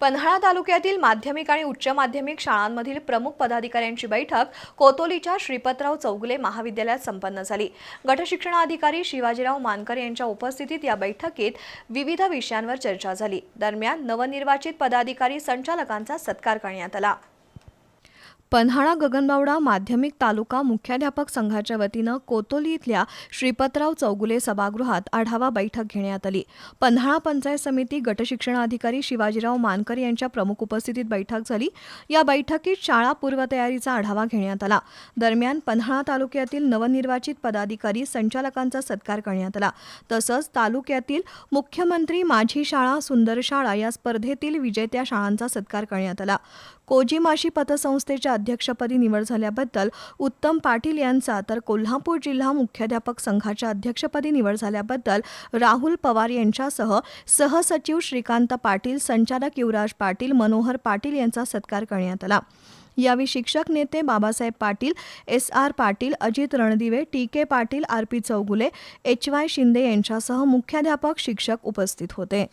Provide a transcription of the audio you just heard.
पन्हाळा तालुक्यातील माध्यमिक आणि उच्च माध्यमिक शाळांमधील प्रमुख पदाधिकाऱ्यांची बैठक कोतोलीच्या श्रीपतराव चौगुले महाविद्यालयात संपन्न झाली. गटशिक्षणाधिकारी शिवाजीराव मानकर यांच्या उपस्थितीत या बैठकीत विविध विषयांवर चर्चा झाली. दरम्यान नवनिर्वाचित पदाधिकारी संचालकांचा सत्कार करण्यात आला. पन्हाळा गगनबावडा माध्यमिक तालुका मुख्याध्यापक संघाच्या वतीनं कोतोली इथल्या श्रीपतराव चौगुले सभागृहात आढावा बैठक घेण्यात आली. पन्हाळा पंचायत समिती गटशिक्षणाधिकारी शिवाजीराव मानकर यांच्या प्रमुख उपस्थितीत बैठक झाली. या बैठकीत शाळा पूर्वतयारीचा आढावा घेण्यात आला. दरम्यान पन्हाळा तालुक्यातील नवनिर्वाचित पदाधिकारी संचालकांचा सत्कार करण्यात आला. तसंच तालुक्यातील मुख्यमंत्री माझी शाळा सुंदर शाळा या स्पर्धेतील विजेत्या शाळांचा सत्कार करण्यात आला. कोजीमाशी पतसंस्थेच्या अध्यक्षपदी निवड झाल्याबद्दल उत्तम पाटील यांचा तर कोल्हापूर जिल्हा मुख्याध्यापक संघाच्या अध्यक्षपदी निवड झाल्याबद्दल राहुल पवार यांच्यासह सहसचिव श्रीकांत पाटील संचालक युवराज पाटील मनोहर पाटील यांचा सत्कार करण्यात आला. यावेळी शिक्षक नेते Babasaheb Patil S R Patil Ajit Randive T K Patil R P Chougule H Y Shinde यांच्यासह मुख्याध्यापक शिक्षक उपस्थित होते.